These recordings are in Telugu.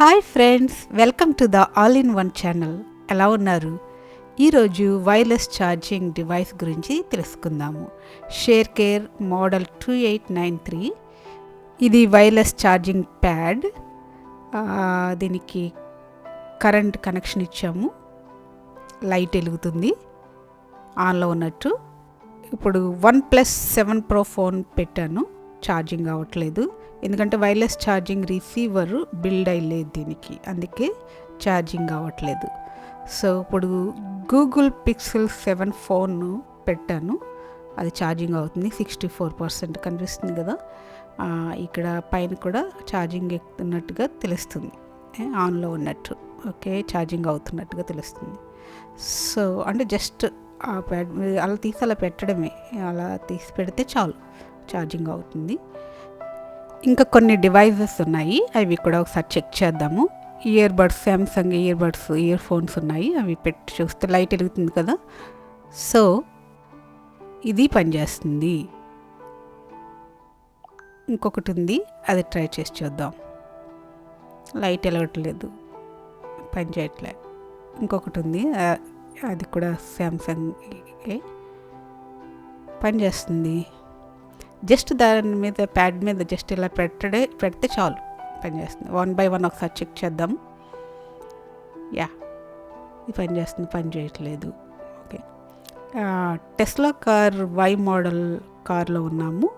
Hi friends welcome to the all in one channel. ఎలా ఉన్నారు? ఈరోజు వైర్లెస్ ఛార్జింగ్ డివైస్ గురించి తెలుసుకుందాము. Share care model two eight nine three. ఇది వైర్లెస్ ఛార్జింగ్ ప్యాడ్. దీనికి కరెంట్ కనెక్షన్ ఇచ్చాము. లైట్ వెలుగుతుంది. ఆన్లో ఉన్నట్టు. ఇప్పుడు one plus seven pro phone పెట్టాను. ఛార్జింగ్ అవ్వట్లేదు. ఎందుకంటే వైర్లెస్ ఛార్జింగ్ రిసీవర్ బిల్డ్ అయ్యలేదు దీనికి. అందుకే ఛార్జింగ్ అవ్వట్లేదు సో ఇప్పుడు గూగుల్ పిక్సెల్ సెవెన్ ఫోన్ పెట్టాను. అది ఛార్జింగ్ అవుతుంది. సిక్స్టీ ఫోర్ పర్సెంట్ కనిపిస్తుంది కదా. ఇక్కడ పైన కూడా ఛార్జింగ్ ఎక్కుతున్నట్టుగా తెలుస్తుంది. ఆన్లో ఉన్నట్టు. ఓకే ఛార్జింగ్ అవుతున్నట్టుగా తెలుస్తుంది. సో అంటే జస్ట్ అలా తీసి అలా పెట్టడమే. అలా తీసి పెడితే చాలు. ఛార్జింగ్ అవుతుంది. ఇంకా కొన్ని డివైజెస్ ఉన్నాయి. అవి కూడా ఒకసారి చెక్ చేద్దాము. Earbuds Samsung earbuds earphones ఉన్నాయి. అవి పెట్టి చూస్తే లైట్ వెలుగుతుంది కదా. సో ఇది పనిచేస్తుంది. ఇంకొకటి ఉంది. అది ట్రై చేసి చూద్దాం. లైట్ వెలగట్లేదు. పని చేయట్లే. ఇంకొకటి ఉంది. అది కూడా సామ్సంగ్ పనిచేస్తుంది జస్ట్ దాని మీద ప్యాడ్ మీద జస్ట్ ఇలా పెట్టడే పెడితే చాలు పనిచేస్తుంది. వన్ బై వన్ ఒకసారి చెక్ చేద్దాం. యా ఇది పని చేస్తుంది పని చేయట్లేదు. Okay. Tesla car Y model కార్లో ఉన్నాము.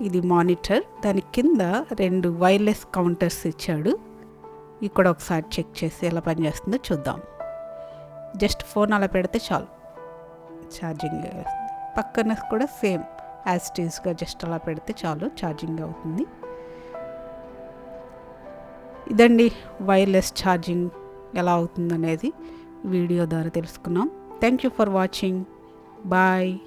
ఇది మానిటర్. దాని కింద రెండు వైర్లెస్ కౌంటర్స్ ఇచ్చాడు. ఇక్కడ ఒకసారి చెక్ చేసి ఎలా పనిచేస్తుందో చూద్దాం. జస్ట్ ఫోన్ అలా పెడితే చాలు. ఛార్జింగ్ పక్కన కూడా సేమ్. యాజ్ టీస్గా జస్ట్ అలా పెడితే చాలు ఛార్జింగ్ అవుతుంది. ఇదండి వైర్లెస్ ఛార్జింగ్ ఎలా అవుతుందనేది వీడియో ద్వారా తెలుసుకున్నాం. Thank you for watching bye